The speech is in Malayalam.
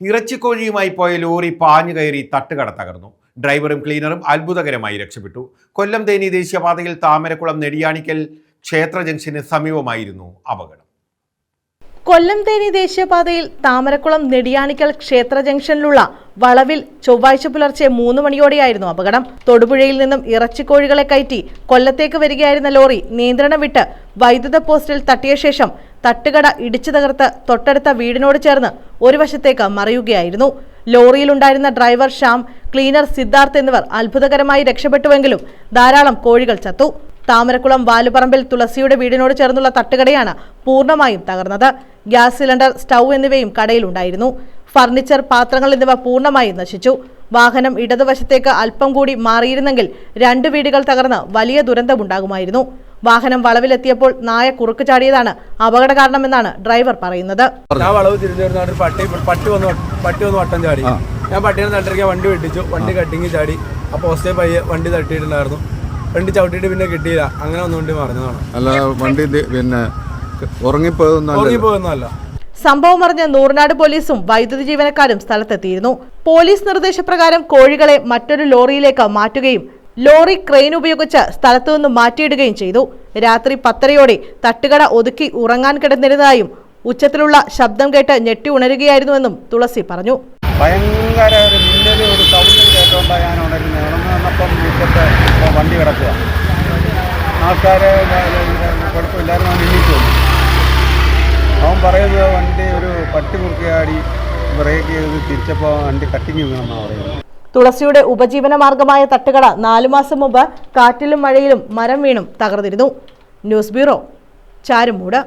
ഇറച്ചിക്കോഴിയുമായി പോയ ലോറി പാഞ്ഞു കയറി തട്ടുകട തകർന്നു ഡ്രൈവറും ക്ലീനറും അത്ഭുതകരമായി രക്ഷപ്പെട്ടു. കൊല്ലം തേനി ദേശീയപാതയിൽ താമരക്കുളം നെടിയാണിക്കൽ ക്ഷേത്ര ജംഗ്ഷന് സമീപമായിരുന്നു അപകടം. കൊല്ലം തേനി ദേശീയപാതയിൽ താമരക്കുളം നെടിയാണിക്കൽ ക്ഷേത്ര ജംഗ്ഷനിലുള്ള വളവിൽ ചൊവ്വാഴ്ച പുലർച്ചെ മൂന്ന് മണിയോടെയായിരുന്നു അപകടം. തൊടുപുഴയിൽ നിന്നും ഇറച്ചിക്കോഴികളെ കയറ്റി കൊല്ലത്തേക്ക് വരികയായിരുന്ന ലോറി നിയന്ത്രണം വിട്ട് വൈദ്യുത പോസ്റ്റിൽ തട്ടിയ ശേഷം തട്ടുകട ഇടിച്ചു തകർത്ത് തൊട്ടടുത്ത വീടിനോട് ചേർന്ന് ഒരു വശത്തേക്ക് മറിയുകയായിരുന്നു. ലോറിയിലുണ്ടായിരുന്ന ഡ്രൈവർ ശ്യാം ക്ലീനർ സിദ്ധാർത്ഥ് എന്നിവർ അത്ഭുതകരമായി രക്ഷപ്പെട്ടുവെങ്കിലും ധാരാളം കോഴികൾ ചത്തു. താമരക്കുളം വാലുപറമ്പിൽ തുളസിയുടെ വീടിനോട് ചേർന്നുള്ള തട്ടുകടയാണ് പൂർണമായും തകർന്നത്. ഗ്യാസ് സിലിണ്ടർ സ്റ്റൗ എന്നിവയും കടയിലുണ്ടായിരുന്നു. ഫർണിച്ചർ പാത്രങ്ങൾ എന്നിവ പൂർണമായി നശിച്ചു. വാഹനം ഇടതുവശത്തേക്ക് അല്പം കൂടി മാറിയിരുന്നെങ്കിൽ രണ്ട് വീടുകൾ തകർന്ന് വലിയ ദുരന്തമുണ്ടാകുമായിരുന്നു. വാഹനം വളവിലെത്തിയപ്പോൾ നായ കുറുക്ക് ചാടിയതാണ് അപകട കാരണമെന്നാണ് ഡ്രൈവർ പറയുന്നത്. ഞാൻ വളവ് തിരിഞ്ഞു വരുന്ന ഒരു പട്ടി പട്ടി വന്ന് പട്ടി വന്ന് വട്ടം ചാടി. ഞാൻ പട്ടീനെ തട്ടിരിക്കാൻ വണ്ടി വെട്ടിച്ചു. വണ്ടി കട്ടിങ് ചാടി. ആ പോസ്റ്റേ പയ്യെ വണ്ടി തട്ടിയിട്ടുണ്ടായിരുന്നു. വണ്ടി ചവിട്ടിയിട്ട് പിന്നെ കിട്ടിയില്ല. അങ്ങനെ ഒന്നുകൊണ്ട് മറിഞ്ഞതാണ്. അല്ല വണ്ടി പിന്നെ ഉറങ്ങിപ്പോയതൊന്നും ഉറങ്ങിപ്പോയൊന്നുമല്ല സംഭവം അറിഞ്ഞ നൂറിനാട് പോലീസും വൈദ്യുതി ജീവനക്കാരും സ്ഥലത്തെത്തിയിരുന്നു പോലീസ് നിർദ്ദേശപ്രകാരം കോഴികളെ മറ്റൊരു ലോറിയിലേക്ക് മാറ്റുകയും ലോറി ക്രെയിൻ ഉപയോഗിച്ച് സ്ഥലത്തു നിന്നും മാറ്റിയിടുകയും ചെയ്തു രാത്രി പത്തരയോടെ തട്ടുകട ഒതുക്കി ഉറങ്ങാൻ കിടന്നിരുന്നതായും ഉച്ചത്തിലുള്ള ശബ്ദം കേട്ട് ഞെട്ടി ഉണരുകയായിരുന്നുവെന്നും തുളസി പറഞ്ഞു ഭയങ്കര ഒരു മുന്നിൽ ഒരു സൗണ്ടും കേട്ടോണ്ടാ ഞാൻ ഉണരുന്നത് ഉണർന്ന് വന്നപ്പം മുറ്റത്ത് വണ്ടി കിടക്കുക ആൾക്കാരെ കുഴപ്പമില്ലായിരുന്നു എണീറ്റ് വന്നു അവൻ പറയുന്നത് വണ്ടി ഒരു പട്ടി മുറുക്കിയാടി ബ്രേക്ക് ചെയ്ത് തിരിച്ചപ്പോൾ വണ്ടി കട്ടിങ് വീണെന്നാണ് പറയുന്നത്. തുളസിയുടെ ഉപജീവന മാർഗമായ തട്ടുകട നാലു മാസം മുമ്പ് കാറ്റിലും മഴയിലും മരം വീണും തകർന്നിരുന്നു. News bureau Charumood.